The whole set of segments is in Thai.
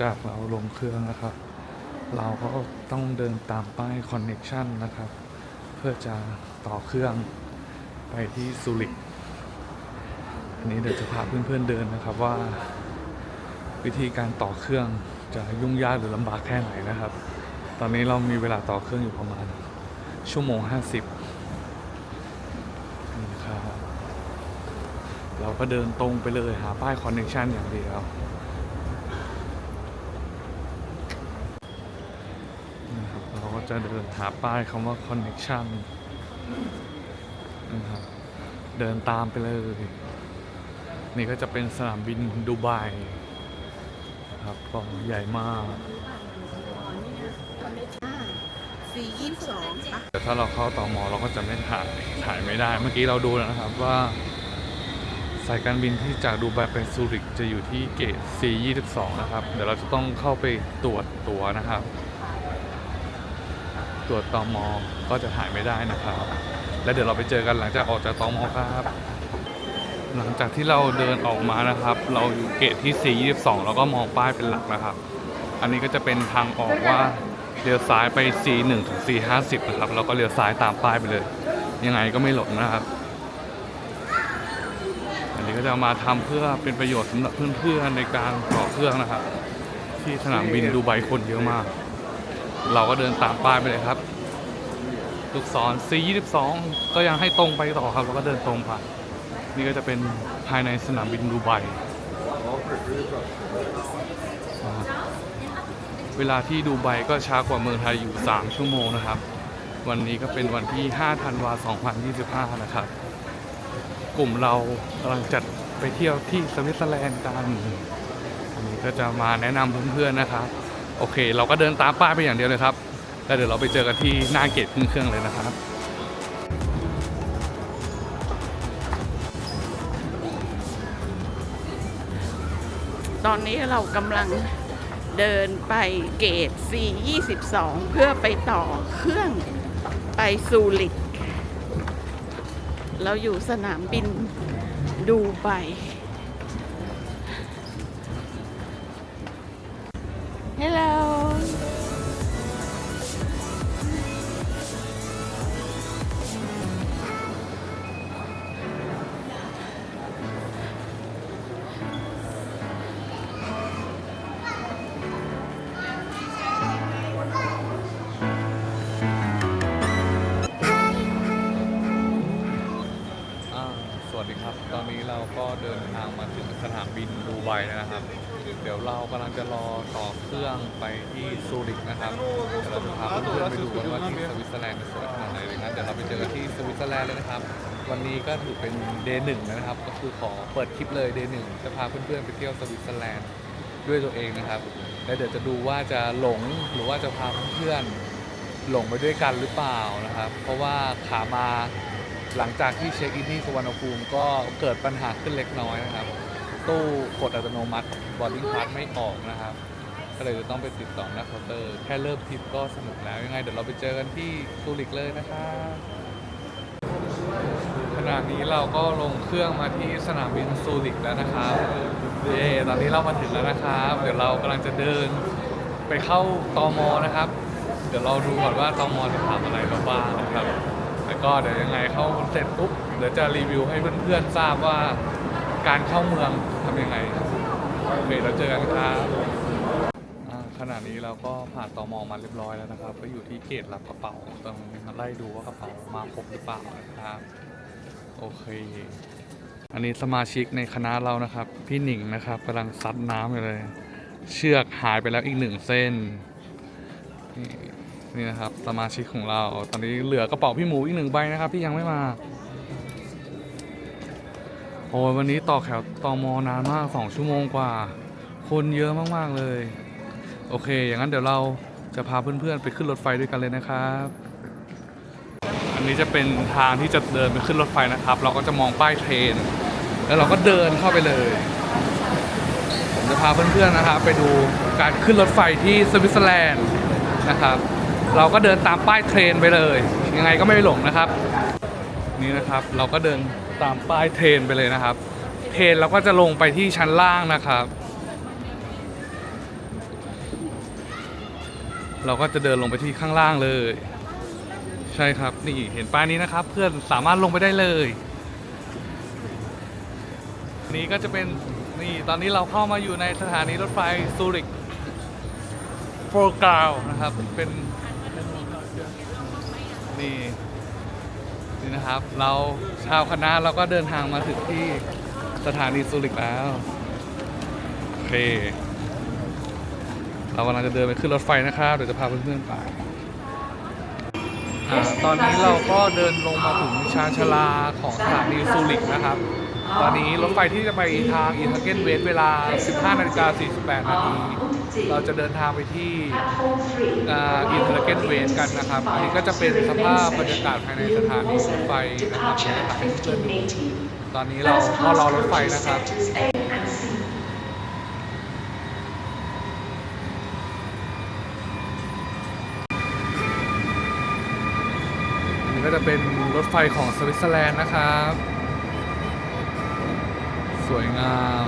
จากเราลงเครื่องนะครับ เราก็ต้องเดินตามป้ายคอนเน็ชันนะครับ เพื่อจะต่อเครื่องไปที่ซูริกอันนี้เดี๋ยวจะพาเพื่อนๆเดินนะครับว่า วิธีการต่อเครื่องจะยุ่งยากหรือลำบากแค่ไหนนะครับ ตอนนี้เรามีเวลาต่อเครื่องอยู่ประมาณ ชั่วโมง 50นี่ครับเราก็เดินตรงไปเลยหาป้ายคอนเน c ชันอย่างเดียวนี่ครับเราก็ จะเดินหาป้ายคำว่าคอนเน c ชันนะครับ เดินตามไปเลย นี่ก็จะเป็นสนามบินดูไบนะครับก็ใหญ่มากสี่ยี่สิบสองปะแต่ถ้าเราเข้าต่อมอเราก็จะไม่ถ่ายถ่ายไม่ได้ เมื่อกี้เราดูแล้วนะครับว่าสายการบินที่จากดูไบไปซูริกจะอยู่ที่เกต C22 นะครับ เดี๋ยวเราจะต้องเข้าไปตรวจตัวนะครับ ตรวจตอมอก็จะถ่ายไม่ได้นะครับ แล้วเดี๋ยวเราไปเจอกันหลังจากออกจากตอมอครับ หลังจากที่เราเดินออกมานะครับ เราอยู่เกตที่ C22 แล้วก็มองป้ายเป็นหลักนะครับ อันนี้ก็จะเป็นทางออกว่าเลี้ยวซ้ายไป C1 ถึง C50 นะครับแล้วก็เลี้ยวซ้ายตามป้ายไปเลย ยังไงก็ไม่หลงนะครับ อันนี้ก็จะมาทำเพื่อเป็นประโยชน์สำหรับเพื่อนๆในการต่อเครื่องนะครับ ที่สนามบินดูไบคนเยอะมาก เราก็เดินตามป้ายไปเลยครับลูกศร C22 ก็ยังให้ตรงไปต่อครับแล้วก็เดินตรงผ่านนี่ก็จะเป็นภายในสนามบินดูไบเวลาที่ดูไบก็ช้ากว่าเมืองไทยอยู่ 3 ชั่วโมงนะครับ วันนี้ก็เป็นวันที่ 5 ธันวาคม 2025 นะครับ กลุ่มเรากำลังจัดไปเที่ยวที่สวิตเซอร์แลนด์กัน อันนี้ก็จะมาแนะนำเพื่อนๆนะครับ โอเค เราก็เดินตามป้ายไปอย่างเดียวเลยครับ แล้วเดี๋ยวเราไปเจอกันที่หน้าเกตขึ้นเครื่องเลยนะครับตอนนี้เรากำลังเดินไปเกต C22 เพื่อไปต่อเครื่องไปซูริก เราอยู่สนามบินดูไบ ฮั สนามบินดูไบนะครับ เดี๋ยวเรากำลังจะรอต่อเครื่องไปที่ซูริกนะครับ เดี๋ยวเราจะพาเพื่อนๆไปดูกันว่าที่สวิตเซอร์แลนด์สวยขนาดไหนเลยนะเดี๋ยวเราไปเจอกันที่สวิตเซอร์แลนด์เลยนะครับ วันนี้ก็ถือเป็นเดย์หนึ่งนะครับ ก็คือขอเปิดคลิปเลยเดย์หนึ่งจะพาเพื่อนๆไปเที่ยวสวิตเซอร์แลนด์ด้วยตัวเองนะครับ แล้วเดี๋ยวจะดูว่าจะหลงหรือว่าจะพาเพื่อนหลงไปด้วยกันหรือเปล่านะครับ เพราะว่าขามาหลังจากที่เช็คอินที่สุวรรณภูมิก็เกิดปัญหาขึ้นเล็กน้อยนะครับ ตู้กดอัตโนมัติบอร์ดิ้งพาสไม่ออกนะครับ ก็เลยจะต้องไปติดต่อหน้าเคาน์เตอร์แค่เริ่มทริปก็สนุกแล้วยังไง เดี๋ยวเราไปเจอกันที่ซูริกเลยนะครับขณะนี้เราก็ลงเครื่องมาที่สนามบินซูริกแล้วนะครับเย้ตอนนี้เรามาถึงแล้วนะครับ เดี๋ยวเรากำลังจะเดินไปเข้าตอมอนะครับ เดี๋ยวเราดูก่อนว่าตอมอจะถามอะไรเราบ้างนะครับ แล้วก็เดี๋ยวยังไงเข้าเสร็จปุ๊บเดี๋ยวจะรีวิวให้เพื่อนๆทราบว่า การเข้าเมืองทำยังไงโอเคเราเจอกันครับอ่าขณะนี้เราก็ผ่านตอมอมาเรียบร้อยแล้วนะครับ ก็อยู่ที่เกตรับกระเป๋าต้องไล่ดูว่ากระเป๋ามาครบหรือเปล่านะครับโอเค อันนี้สมาชิกในคณะเรานะครับ พี่หนิงนะครับกำลังซัดน้ำอยู่เลย เชือกหายไปแล้วอีกหนึ่งเส้นนี่นี่นะครับสมาชิกของเรา ตอนนี้เหลือกระเป๋าพี่หมูอีกหนึ่งใบนะครับที่ยังไม่มา โอ้ยวันนี้ต่อแถวตอมอนานมากสองชั่วโมงกว่า คนเยอะมากๆเลย โอเค อย่างนั้นเดี๋ยวเราจะพาเพื่อนๆไปขึ้นรถไฟด้วยกันเลยนะครับ อันนี้จะเป็นทางที่จะเดินไปขึ้นรถไฟนะครับ เราก็จะมองป้ายเทรน แล้วเราก็เดินเข้าไปเลย ผมจะพาเพื่อนๆนะครับไปดูการขึ้นรถไฟที่สวิตเซอร์แลนด์นะครับ เราก็เดินตามป้ายเทรนไปเลย ยังไงก็ไม่หลงนะครับ นี่นะครับ เราก็เดินตามป้ายเทรนไปเลยนะครับ เทรนเราก็จะลงไปที่ชั้นล่างนะครับ เราก็จะเดินลงไปที่ข้างล่างเลย ใช่ครับนี่เห็นป้ายนี้นะครับ เพื่อนสามารถลงไปได้เลย นี่ก็จะเป็นนี่ตอนนี้เราเข้ามาอยู่ในสถานีรถไฟซูริกโฟร์กราวนะครับเป็นนี่ นี่นะครับ เราชาวคณะเราก็เดินทางมาถึงที่สถานีซูริกแล้วโอเคเรากำลังจะเดินไปขึ้นรถไฟนะครับ เดี๋ยวจะพาเพื่อนๆไปอ่าตอนนี้เราก็เดินลงมาถึงชานชาลาของสถานีซูริกนะครับ ตอนนี้รถไฟที่จะไปทางอินเทอร์เกนเวสเวลา 15 นาฬิกา 48 นาที เราจะเดินทางไปที่อินเทอร์เกนเวสกันนะครับ อันนี้ก็จะเป็นสภาพบรรยากาศภายในสถานีรถไฟนะครับเดี๋ยวจะถ่ายให้เพื่อนดูตอนนี้เราก็รอรถไฟนะครับอันนี้ก็จะเป็นรถไฟของสวิตเซอร์แลนด์นะครับ วยงาม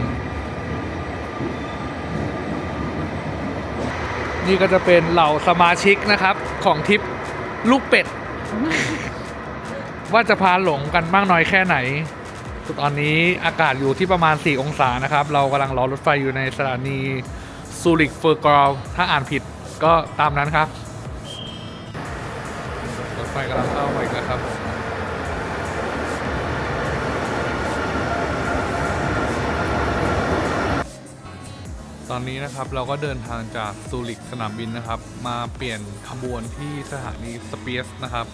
นี่ก็จะเป็นเหล่าสมาชิกนะครับของทริปลูกเป็ด ว่าจะพาหลงกันมากน้อยแค่ไหนตอนนี้อากาศอยู่ที่ประมาณ 4 องศานะครับ เรากำลังรอรถไฟอยู่ในสถานีซูริกเฟอร์กราวถ้าอ่านผิดก็ตามนั้นครับ รถไฟกำลังเข้ามา ตอนนี้นะครับเราก็เดินทางจากซูริกสนามบินนะครับ มาเปลี่ยนขบวนที่สถานีสเปียสนะครับ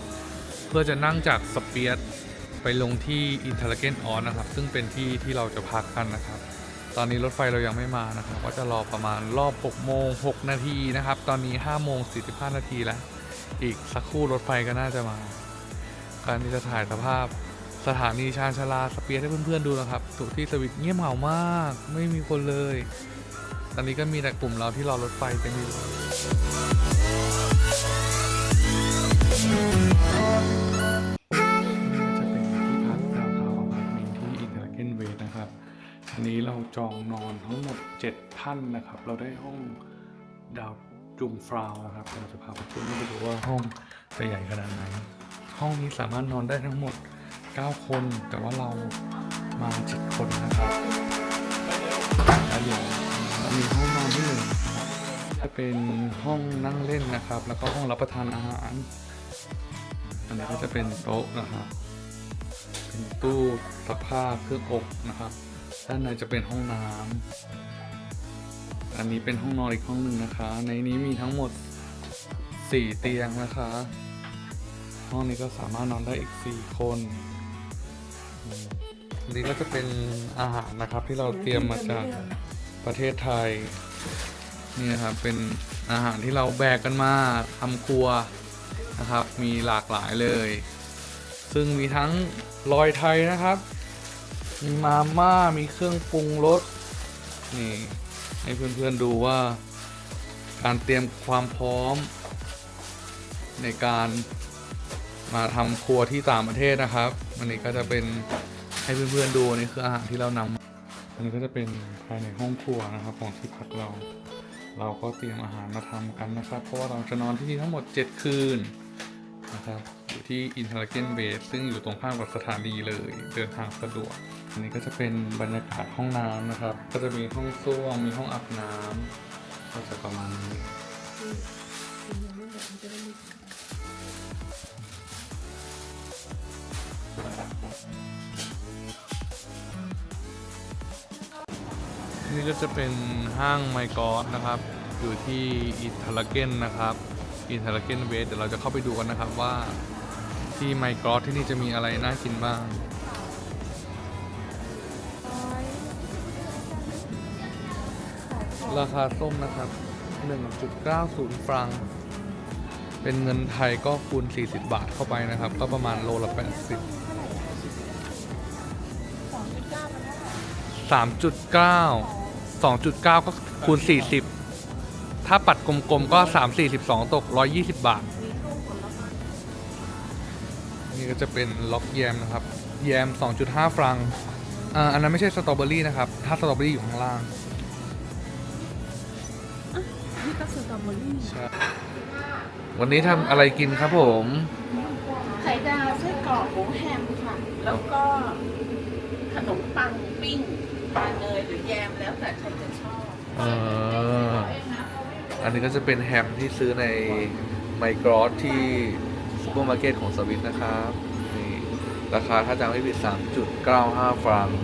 เพื่อจะนั่งจากสเปียสไปลงที่อินเทอร์เกนออนนะครับ ซึ่งเป็นที่ที่เราจะพักกันนะครับ ตอนนี้รถไฟเรายังไม่มานะครับ ก็จะรอประมาณรอบ 6 โมง 6 นาทีนะครับ ตอนนี้ 5 โมง 45 นาทีแล้ว อีกสักครู่รถไฟก็น่าจะมา การที่จะถ่ายสภาพสถานีชานชาลาสเปียร์ให้เพื่อนๆดูนะครับถูกที่สวิตเงียบเหงามาก ไม่มีคนเลย ตอนนี้ก็มีแต่กลุ่มเราที่รอรถไฟกันอยู่จะเป็นที่พักดาวเทาอพาร์ตเมนต์ที่อินเทอร์เกนเวสนะครับอันนี้เราจองนอนทั้งหมด 7 ท่านนะครับ เราได้ห้องดาวจุงฟราวนะครับ เราจะพาไปชมให้ดูว่าห้องจะใหญ่ขนาดไหน ห้องนี้สามารถนอนได้ทั้งหมด 9 คน แต่ว่าเรามา 7 คนนะครับแล้วเดี๋ยว มีห้องนอนที่หนึ่งจะเป็นห้องนั่งเล่นนะครับ แล้วก็ห้องรับประทานอาหาร อันนี้ก็จะเป็นโต๊ะนะครับเป็นตู้ซักผ้าเครื่องอบนะครับ ด้านในจะเป็นห้องน้ำอันนี้เป็นห้องนอนอีกห้องหนึ่งนะคะ ในนี้มีทั้งหมด 4 เตียงนะคะ ห้องนี้ก็สามารถนอนได้อีก 4 คนนนี้ก็จะเป็นอาหารนะครับที่เราเตรียมมาจาก ประเทศไทยนี่นะครับเป็นอาหารที่เราแบกกันมาทำครัวนะครับ มีหลากหลายเลย ซึ่งมีทั้งลอยไทยนะครับ มีมาม่ามีเครื่องปรุงรสนี่ให้เพื่อนๆดูว่าการเตรียมความพร้อม ในการมาทำครัวที่ต่างประเทศนะครับอันนี้ก็จะเป็นให้เพื่อนๆดูนี่คืออาหารที่เรานำ อันนี้ก็จะเป็นภายในห้องครัวนะครับของที่พักเรา เราก็เตรียมอาหารมาทำกันนะครับ เพราะว่าเราจะนอนที่นี่ทั้งหมด 7 คืนนะครับอยู่ที่อินเทอร์เกนเบสซึ่งอยู่ตรงข้ามกับสถานีเลยเดินทางสะดวก อันนี้ก็จะเป็นบรรยากาศห้องน้ำนะครับ ก็จะมีห้องส้วมมีห้องอาบน้ำก็จะประมาณนี้ นี่ก็จะเป็นห้างไมกอสนะครับ อยู่ที่อินเทอร์เกนนะครับอินเทอร์เกนเวสเดี๋ยวเราจะเข้าไปดูกันนะครับว่าที่ไมกอสที่นี่จะมีอะไรน่ากินบ้างราคาส้มนะครับ 1.90 ฟรัง เป็นเงินไทยก็คูณ 40 บาทเข้าไปนะครับ ก็ประมาณโลละ 80 3.9 2.9 ก็คูณ 40 ถ้าปัดกลมๆก็ 3 42 ตก 120 บาท นี่ก็จะเป็นล็อกแยมนะครับ แยม 2.5 ฟรังอ่าอันนั้นไม่ใช่สตรอเบอรี่นะครับ ถ้าสตรอเบอรี่อยู่ข้างล่างก็สตรอเบอรี่วันนี้ทำอะไรกินครับผม ไข่ดาวไส้กรอกหมูแฮมค่ะ แล้วก็ขนมปังปิ้ง ปลาเนยหรือแยมแล้วแต่ใครจะชอบอ่าอันนี้ก็จะเป็นแฮมที่ซื้อในไมกรอสที่ซูเปอร์มาร์เก็ตของสวิตนะครับนี่ราคาถ้าจำไม่ผิด3.95ฟรังก์